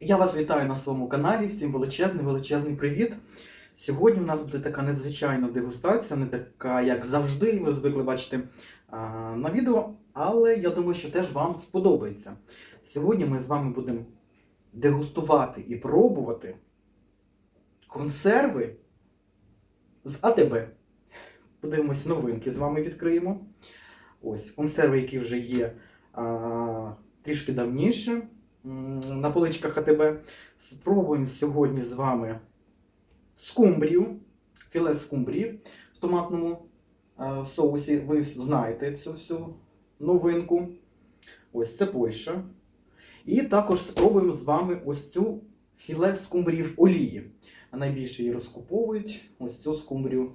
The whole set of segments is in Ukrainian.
Я вас вітаю на своєму каналі. Всім величезний, величезний привіт. Сьогодні у нас буде така незвичайна дегустація, не така, як завжди, ви звикли бачити а, на відео, але я думаю, що теж вам сподобається. Сьогодні ми з вами будемо дегустувати і пробувати консерви з АТБ. Подивимось новинки з вами відкриємо. Ось консерви, які вже є а, трішки давніше на поличках АТБ. Спробуємо сьогодні з вами скумбрію, філе скумбрії в томатному е, соусі. Ви знаєте цю всю новинку. Ось це Польща. І також спробуємо з вами ось цю філе скумбрії в олії. Найбільше її розкуповують ось цю скумбрію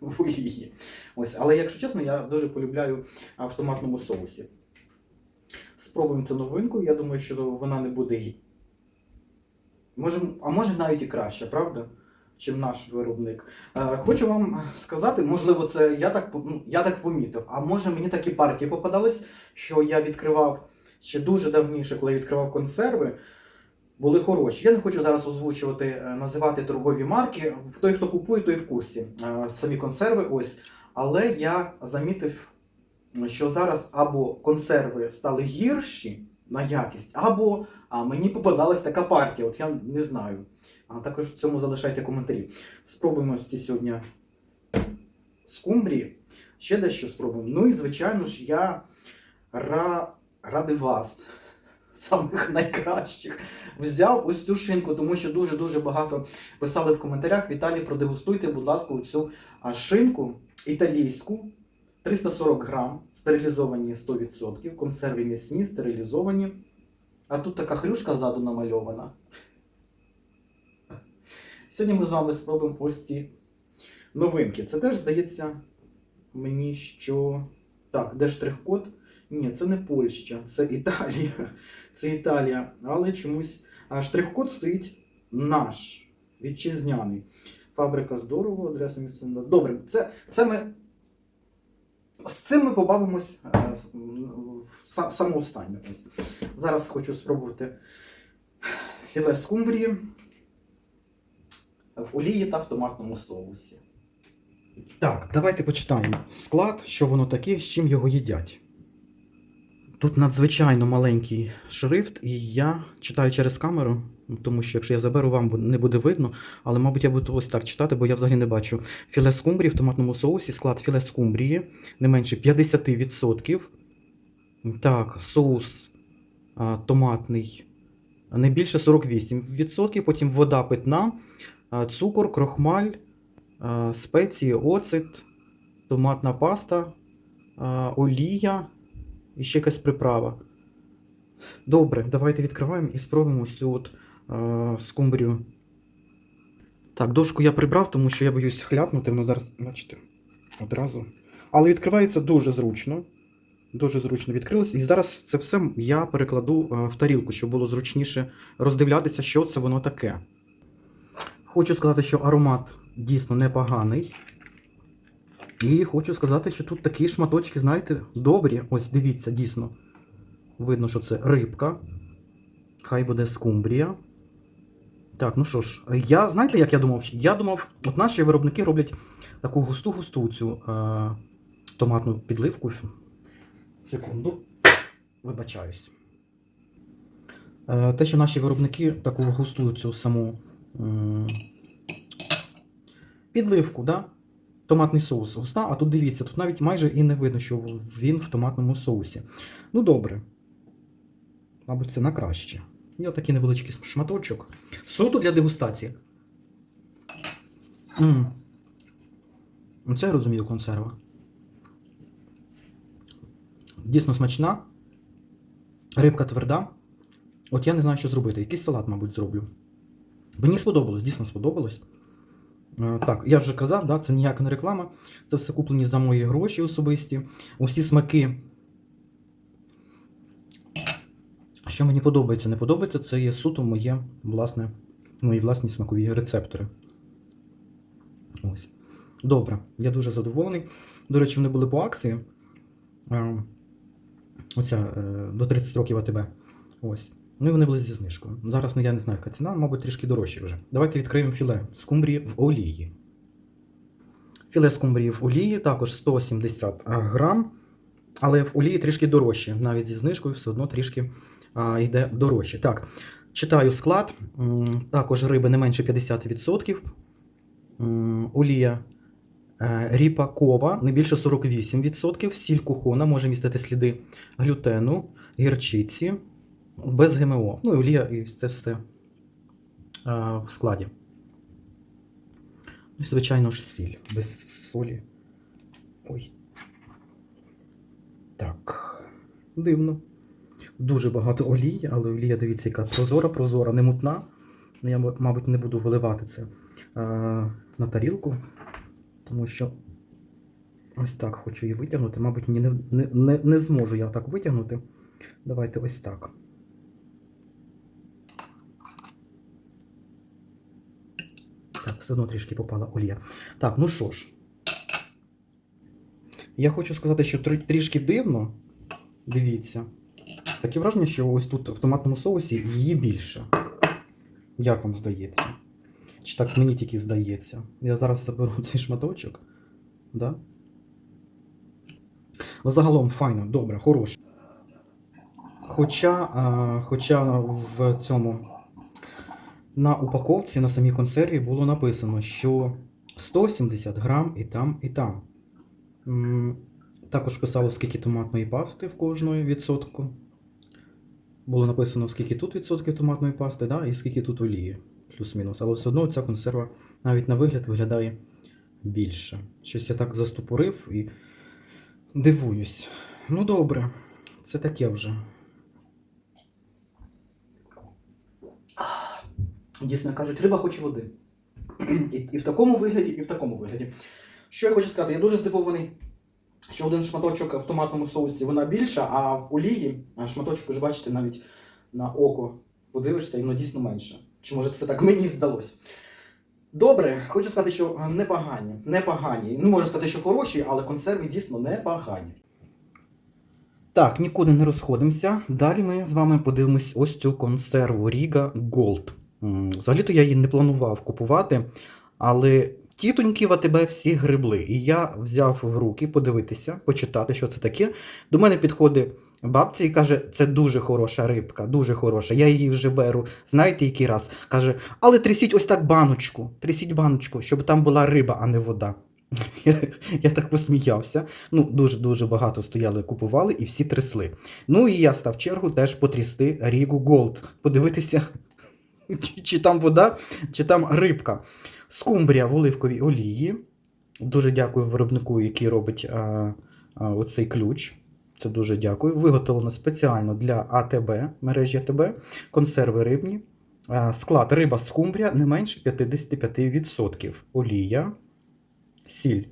в олії. Ось, але якщо чесно, я дуже полюбляю в томатному соусі. Спробуємо цю новинку. Я думаю, що вона не буде Може, а може навіть і краще, правда? Чим наш виробник. Е, хочу вам сказати, можливо, це я так, ну, я так помітив. А може мені такі партії попадались, що я відкривав ще дуже давніше, коли я відкривав консерви, були хороші. Я не хочу зараз озвучувати, е, називати торгові марки. Той, хто купує, той в курсі. Е, Самі консерви, ось. Але я замітив, що зараз або консерви стали гірші на якість, або а, мені попадалась така партія. От я не знаю. А також в цьому залишайте коментарі. Спробуємо ці сьогодні скумбрії. Ще дещо спробуємо. Ну і, звичайно ж, я ра... ради вас, самих найкращих, взяв ось цю шинку, тому що дуже-дуже багато писали в коментарях. Віталій, продегустуйте, будь ласка, цю шинку італійську. 340 грам, стерилізовані 100%, консерви м'ясні, стерилізовані. А тут така хрюшка ззаду намальована. Сьогодні ми з вами спробуємо ось ці новинки. Це теж здається мені, що. Так, де штрих-код? Ні, це не Польща, це Італія. Це Італія. Але чомусь штрих-код стоїть наш, вітчизняний. Фабрика здорово, адреса місця. Добре, це, це ми. З цим ми побавимось е, в са- саме останнє. Зараз хочу спробувати філе скумбрії в олії та в томатному соусі. Так, давайте почитаємо склад, що воно таке, з чим його їдять. Тут надзвичайно маленький шрифт, і я читаю через камеру, тому що якщо я заберу, вам не буде видно, але, мабуть, я буду ось так читати, бо я взагалі не бачу. Філе скумбрії в томатному соусі, склад філе скумбрії, не менше 50%. Так, соус а, томатний не більше 48%, потім вода питна, а, цукор, крохмаль, а, спеції, оцет, томатна паста, а, олія і ще якась приправа. Добре, давайте відкриваємо і спробуємо ось цю от а, скумбрію. Так, дошку я прибрав, тому що я боюсь хляпнути, воно зараз, бачите, одразу. Але відкривається дуже зручно. Дуже зручно відкрилось. І зараз це все я перекладу е, в тарілку, щоб було зручніше роздивлятися, що це воно таке. Хочу сказати, що аромат дійсно непоганий. І хочу сказати, що тут такі шматочки, знаєте, добрі. Ось дивіться, дійсно. Видно, що це рибка. Хай буде скумбрія. Так, ну що ж, я знаєте, як я думав? Я думав, от наші виробники роблять таку густу-густу цю е, томатну підливку. Секунду. Вибачаюсь. Е, те, що наші виробники таку густу цю саму підливку, да? Томатний соус густа, а тут дивіться, тут навіть майже і не видно, що він в томатному соусі. Ну, добре. Мабуть, це на краще. І отакий невеличкий шматочок. Суто для дегустації. м Це я розумію консерва. Дійсно смачна. Рибка тверда. От я не знаю, що зробити. Якийсь салат, мабуть, зроблю. Мені сподобалось, дійсно сподобалось. Е, Так, я вже казав, да, це ніяка не реклама. Це все куплені за мої гроші особисті. Усі смаки. Що мені подобається, не подобається, це є суто моє власне, мої власні смакові рецептори. Ось. Добре, я дуже задоволений. До речі, вони були по акції. Е, Оця е, до 30 років АТБ. Ось. Ну і вони були зі знижкою. Зараз я не знаю, яка ціна, мабуть, трішки дорожче вже. давайте відкриємо філе скумбрії в олії. Філе скумбрії в олії також 170 грам, але в олії трішки дорожче. Навіть зі знижкою все одно трішки а, йде дорожче. Так, читаю склад. Також риби не менше 50%. Олія е, ріпакова не більше 48%. Сіль кухона може містити сліди глютену, гірчиці, без ГМО. Ну і олія, і це все а, в складі. Ну, і, звичайно ж, сіль без солі. Ой. Так. Дивно. Дуже багато олії, але олія, дивіться, яка прозора, прозора, не мутна. Ну, Я, мабуть, не буду виливати це а, на тарілку, тому що ось так хочу її витягнути. Мабуть, не, не, не, не зможу я так витягнути. Давайте ось так. Так, все одно трішки попала олія. Так, ну що ж. Я хочу сказати, що трі- трішки дивно. Дивіться. Таке враження, що ось тут в томатному соусі її більше. Як вам здається? Чи так мені тільки здається? Я зараз заберу цей шматочок. Да? Загалом файно, добре, хороше. Хоча, а, хоча в цьому на упаковці на самій консерві було написано, що 170 грам і там, і там. Також писало, скільки томатної пасти в кожної відсотку. Було написано, скільки тут відсотків томатної пасти, да, і скільки тут олії, плюс-мінус. Але все одно ця консерва навіть на вигляд виглядає більше. Щось я так застопорив і дивуюсь. Ну добре, це таке вже. Дійсно кажуть, риба хоче води. І, і в такому вигляді, і в такому вигляді. Що я хочу сказати, я дуже здивований, що один шматочок в томатному соусі вона більша, а в олії шматочок, ви бачите, навіть на око подивишся, і воно дійсно менше. Чи може це так мені здалося? Добре, хочу сказати, що е, непогані. Непогані. Не можу сказати, що хороші, але консерви дійсно непогані. Так, нікуди не розходимося. Далі ми з вами подивимось ось цю консерву Ріга Gold. Взагалі-то я її не планував купувати, але тітоньки в АТБ всі грибли. І я взяв в руки подивитися, почитати, що це таке. До мене підходить бабця і каже, це дуже хороша рибка, дуже хороша. Я її вже беру. Знаєте, який раз? Каже, але трясіть ось так баночку, трясіть баночку, щоб там була риба, а не вода. Я, я так посміявся. Ну, дуже-дуже багато стояли, купували і всі трясли. Ну і я став чергу теж потрясти Рігу Голд. Подивитися, чи, там вода, чи там рибка. Скумбрія в оливковій олії. Дуже дякую виробнику, який робить а, а, оцей ключ. Це дуже дякую. Виготовлено спеціально для АТБ, мережі АТБ, консерви рибні. А, Склад риба скумбрія не менше 55%. Олія, сіль.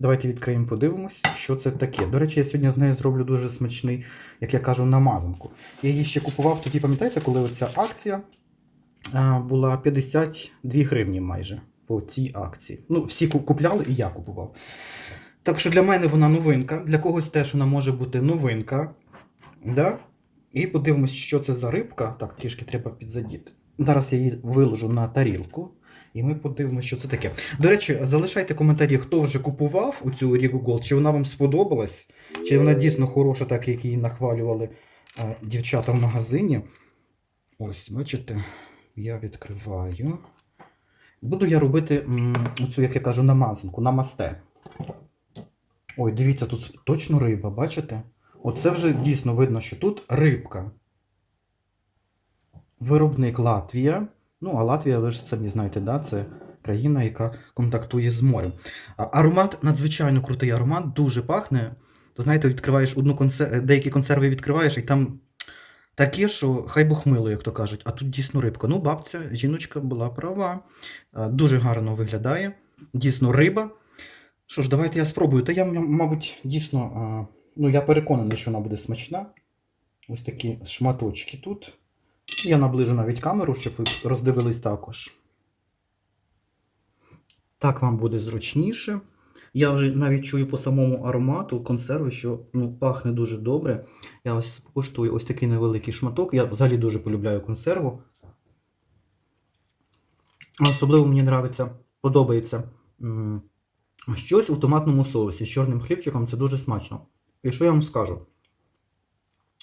Давайте відкриємо, подивимось, що це таке. До речі, я сьогодні з нею зроблю дуже смачний, як я кажу, намазанку. Я її ще купував тоді, пам'ятаєте, коли оця акція була 52 гривні майже по цій акції. Ну, всі купляли і я купував. Так що для мене вона новинка, для когось теж вона може бути новинка. Да? І подивимось, що це за рибка. Так, трішки треба підзадіти. Зараз я її виложу на тарілку. І ми подивимося, що це таке. До речі, залишайте коментарі, хто вже купував у цю Рігу Голд, чи вона вам сподобалась, чи вона дійсно хороша, так як її нахвалювали е, дівчата в магазині. Ось, бачите, я відкриваю. Буду я робити оцю, як я кажу, намазанку, намасте. Ой, дивіться, тут точно риба, бачите? Оце вже дійсно видно, що тут рибка. Виробник Латвія. Ну, а Латвія, ви ж самі знаєте, да? це країна, яка контактує з морем. Аромат надзвичайно крутий аромат, дуже пахне. Знаєте, відкриваєш одну консер... деякі консерви відкриваєш, і там таке, що хай Бог мило, як то кажуть. А тут дійсно рибка. Ну, бабця, жіночка була права. Дуже гарно виглядає. Дійсно риба. Що ж, давайте я спробую. Та я, мабуть, дійсно, ну, я переконаний, що вона буде смачна. Ось такі шматочки тут. Я наближу навіть камеру, щоб ви роздивились також. Так вам буде зручніше. Я вже навіть чую по самому аромату консерви, що ну, пахне дуже добре. Я ось покуштую ось такий невеликий шматок. Я взагалі дуже полюбляю консерву. Особливо мені нравиться, подобається щось у томатному соусі з чорним хлібчиком. Це дуже смачно. І що я вам скажу?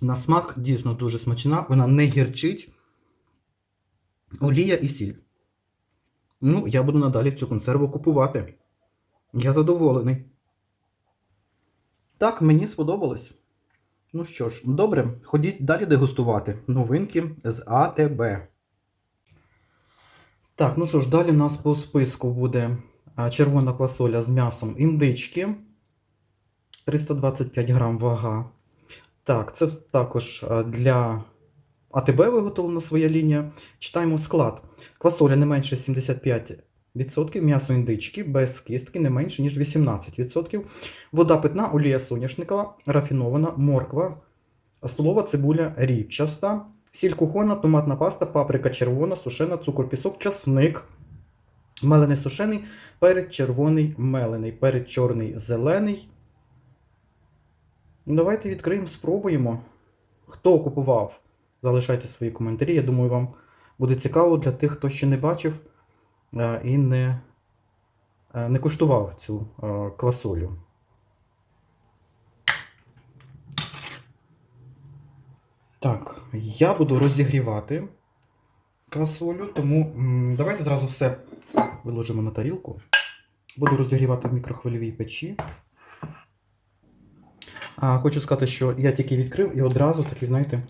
На смак дійсно дуже смачна, вона не гірчить. Олія і сіль. Ну, я буду надалі цю консерву купувати. Я задоволений. Так, мені сподобалось. Ну що ж, добре, ходіть далі дегустувати новинки з АТБ. Так, ну що ж, далі у нас по списку буде червона квасоля з м'ясом індички. 325 грам вага. Так, це також для АТБ виготовлена своя лінія. Читаємо склад. Квасоля не менше 75%, м'ясо індички без кістки не менше, ніж 18%. Вода питна, олія соняшникова, рафінована, морква, столова цибуля ріпчаста, сіль кухонна, томатна паста, паприка червона, сушена, цукор, пісок, часник, мелений сушений, перець червоний, мелений, перець чорний, зелений. Ну, Давайте відкриємо, спробуємо. Хто купував? Залишайте свої коментарі. Я думаю, вам буде цікаво для тих, хто ще не бачив і не, е, не куштував цю е, квасолю. Так, я буду розігрівати квасолю, тому давайте зразу все виложимо на тарілку. Буду розігрівати в мікрохвильовій печі. А, хочу сказати, що я тільки відкрив і одразу такий, знаєте,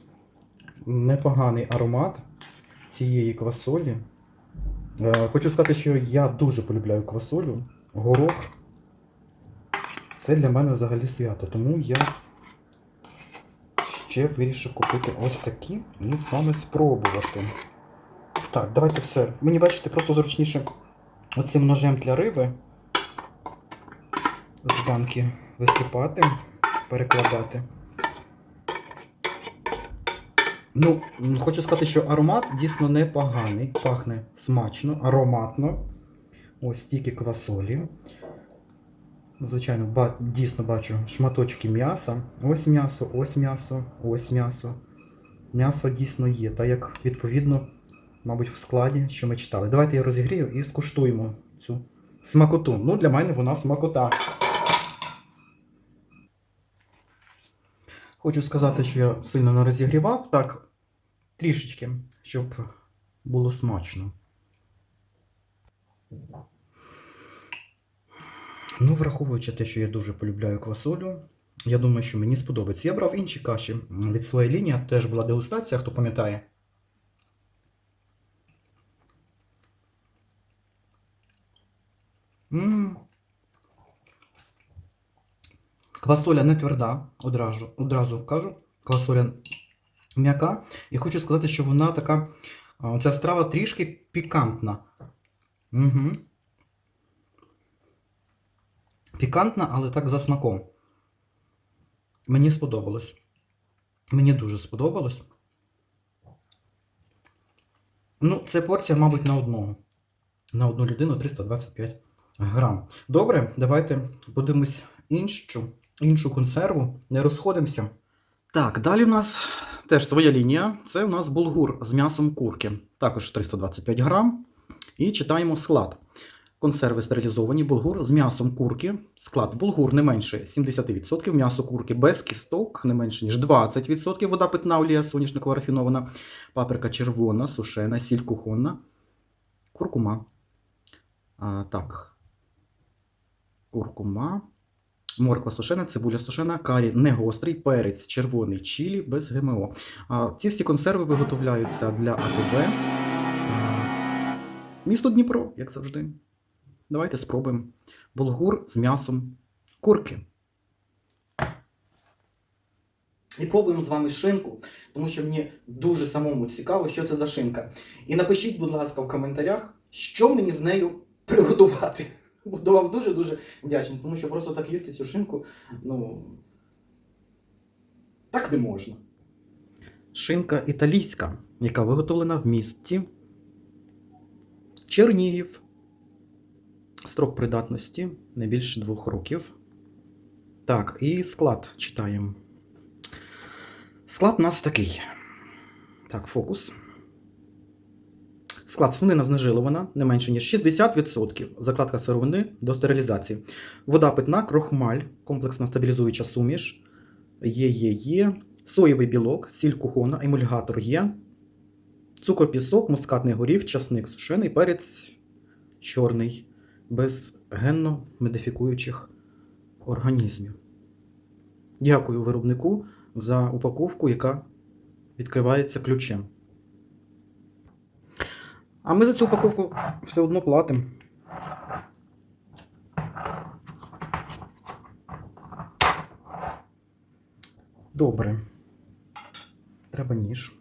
непоганий аромат цієї квасолі. Е, Хочу сказати, що я дуже полюбляю квасолю, горох. Це для мене взагалі свято, тому я ще вирішив купити ось такі і з вами спробувати. Так, давайте все. Мені бачите, просто зручніше оцим ножем для риби з банки висипати, перекладати. Ну, хочу сказати, що аромат дійсно непоганий. Пахне смачно, ароматно. Ось стільки квасолі. Звичайно, ба- дійсно бачу шматочки м'яса. Ось м'ясо, ось м'ясо, ось м'ясо. М'ясо дійсно є, так як відповідно, мабуть, в складі, що ми читали. Давайте я розігрію і скуштуємо цю смакоту. Ну, для мене вона смакота. Хочу сказати, що я сильно не розігрівав, так, трішечки, щоб було смачно. Ну, враховуючи те, що я дуже полюбляю квасолю, я думаю, що мені сподобається. Я брав інші каші від своєї лінії, теж була дегустація, хто пам'ятає. Квасоля не тверда, одразу, одразу кажу. Квасоля м'яка. І хочу сказати, що вона така. Ця страва трішки пікантна. Угу. Пікантна, але так за смаком. Мені сподобалось. Мені дуже сподобалось. Ну, це порція, мабуть, на одного. На одну людину 325 грам. Добре, давайте подивимось іншу, іншу консерву. Не розходимося. Так, далі в нас теж своя лінія. Це у нас булгур з м'ясом курки. Також 325 грам. І читаємо склад. Консерви стерилізовані, булгур з м'ясом курки. Склад булгур не менше 70%, м'ясо курки без кісток, не менше ніж 20%, вода питна олія соняшникова рафінована, паприка червона, сушена, сіль кухонна, куркума. А, так. Куркума. Морква сушена, цибуля сушена, карі не гострий, перець червоний, чилі без ГМО. Ці всі консерви виготовляються для АТБ. Місто Дніпро, як завжди. Давайте спробуємо булгур з м'ясом курки. І пробуємо з вами шинку, тому що мені дуже самому цікаво, що це за шинка. І напишіть, будь ласка, в коментарях, що мені з нею приготувати. Буду вам дуже-дуже вдячний, тому що просто так їсти цю шинку, ну. Так не можна. Шинка італійська, яка виготовлена в місті Чернігів. Строк придатності не більше двох років. Так, і склад читаємо. Склад у нас такий. Так, фокус. Склад свинина знежилована не менше, ніж 60%. Закладка сировини до стерилізації. Вода питна, крохмаль, комплексна стабілізуюча суміш. Є, є, є. Соєвий білок, сіль кухона, емульгатор є. Цукор, пісок, мускатний горіх, часник сушений, перець чорний, без генно модифікуючих організмів. Дякую виробнику за упаковку, яка відкривається ключем. А ми за цю упаковку все одно платимо. Добре. Треба ніж.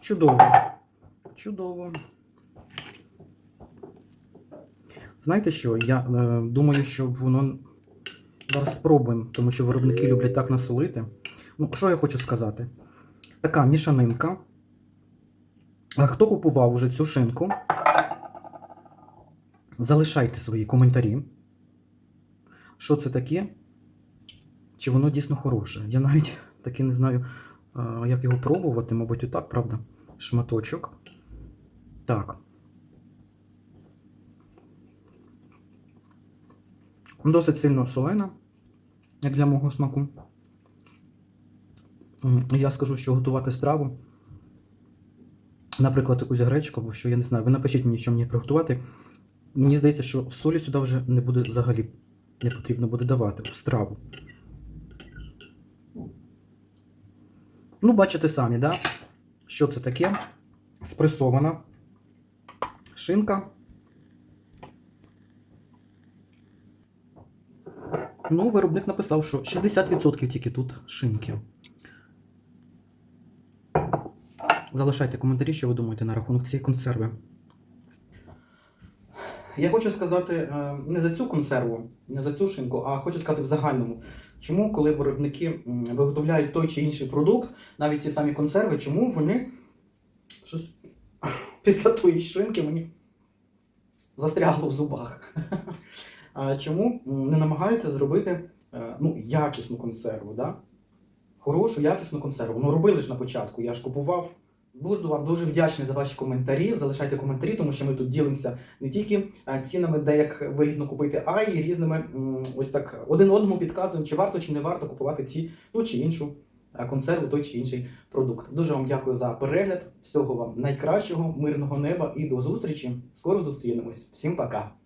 Чудово. Чудово. Знаєте що? Я е, думаю, що воно зараз спробуємо, тому що виробники люблять так насолити. Ну, що я хочу сказати? Така мішанинка. Хто купував уже цю шинку? Залишайте свої коментарі. Що це таке? Чи воно дійсно хороше? Я навіть таки не знаю, як його пробувати, мабуть, отак, правда? Шматочок. Так. Досить сильно солена, як для мого смаку. Я скажу, що готувати страву. Наприклад, якусь гречку, або що я не знаю. Ви напишіть мені, що мені приготувати. Мені здається, що солі сюди вже не буде взагалі не потрібно буде давати в страву. Ну, бачите самі, да? що це таке? Спресована шинка. Ну, виробник написав, що 60% тільки тут шинки. Залишайте коментарі, що ви думаєте на рахунок цієї консерви. Я хочу сказати е, не за цю консерву, не за цю шинку, а хочу сказати в загальному. Чому, коли виробники виготовляють той чи інший продукт, навіть ті самі консерви, чому вони щось після тої шинки мені застрягло в зубах? Чому не намагаються зробити е, ну, якісну консерву? Да? Хорошу, якісну консерву. Ну, робили ж на початку, я ж купував. Буду вам дуже вдячний за ваші коментарі. Залишайте коментарі, тому що ми тут ділимося не тільки е, цінами, де як вигідно купити, а й різними ось так один одному підказуємо, чи варто чи не варто купувати ці ту чи іншу е, консерву, той чи інший продукт. Дуже вам дякую за перегляд. Всього вам найкращого, мирного неба і до зустрічі. Скоро зустрінемось. Всім пока!